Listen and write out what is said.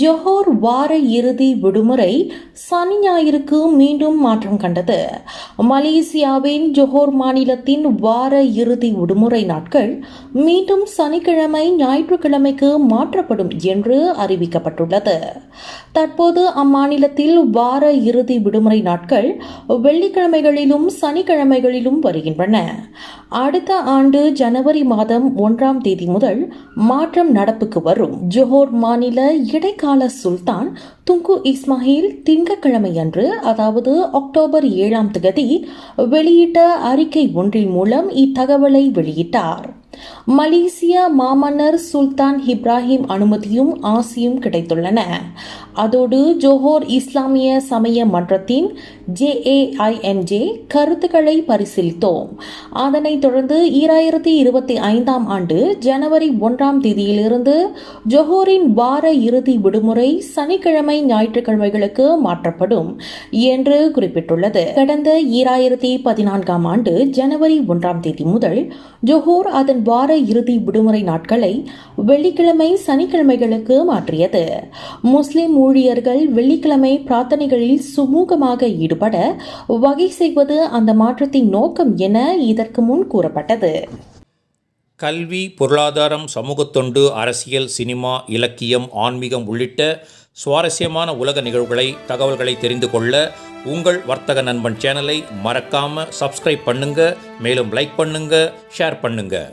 ஜொஹோர் வார இறுதி விடுமுறை சனி ஞாயிறுக்கு மீண்டும் மாற்றம் கண்டது. மலேசியாவின் ஜொஹோர் மாநிலத்தின் வார இறுதி விடுமுறை நாட்கள் மீண்டும் சனிக்கிழமை ஞாயிற்றுக்கிழமைக்கு மாற்றப்படும் என்று அறிவிக்கப்பட்டுள்ளது. தற்போது அம்மாநிலத்தில் வார இறுதி விடுமுறை நாட்கள் வெள்ளிக்கிழமைகளிலும் சனிக்கிழமைகளிலும் வருகின்றன. அடுத்த ஆண்டு ஜனவரி மாதம் ஒன்றாம் தேதி முதல் மாற்றம் நடப்புக்கு வரும். ஜொஹோர் மாநில இடைக்கால சுல்தான் துங்கு இஸ்மாயில் திங்கக்கிழமை அன்று அதாவது அக்டோபர் ஏழாம் தேதி வெளியிட்ட அறிக்கை ஒன்றின் மூலம் இத்தகவலை வெளியிட்டார். மலேசிய மாமன்னர் சுல்தான் இப்ராஹிம் அனுமதியும் ஆசியும் கிடைத்துள்ளன. அதோடு ஜோஹோர் இஸ்லாமிய சமய மன்றத்தின் ஜேஏஐஎன்ஜே கருத்துக்களை பரிசீலித்தோம். அதனைத் தொடர்ந்து ஈராயிரத்தி இருபத்தி ஐந்தாம் ஆண்டு ஜனவரி ஒன்றாம் தேதியிலிருந்து ஜோஹோரின் வார இறுதி விடுமுறை சனிக்கிழமை ஞாயிற்றுக்கிழமைகளுக்கு மாற்றப்படும் என்று குறிப்பிட்டுள்ளது. கடந்த ஈராயிரத்தி பதினான்காம் ஆண்டு ஜனவரி ஒன்றாம் தேதி முதல் ஜோஹோர் அதன் வார இறுதி விடுமுறை நாட்களை வெள்ளிக்கிழமை சனிக்கிழமைகளுக்கு மாற்றியது. முஸ்லிம் ஊழியர்கள் வெள்ளிக்கிழமை பிரார்த்தனைகளில் சுமூகமாக ஈடுபட வகை செய்வது அந்த மாற்றத்தின் நோக்கம் என இதற்கு முன் கூறப்பட்டது. கல்வி பொருளாதாரம் சமூகத்தொண்டு அரசியல் சினிமா இலக்கியம் ஆன்மீகம் உள்ளிட்ட சுவாரஸ்யமான உலக நிகழ்வுகளை தகவல்களை தெரிந்து கொள்ள உங்கள் வர்த்தக நண்பன் சேனலை மறக்காமல் சப்ஸ்கிரைப் பண்ணுங்கள் மேலும் லைக் பண்ணுங்கள் ஷேர் பண்ணுங்கள்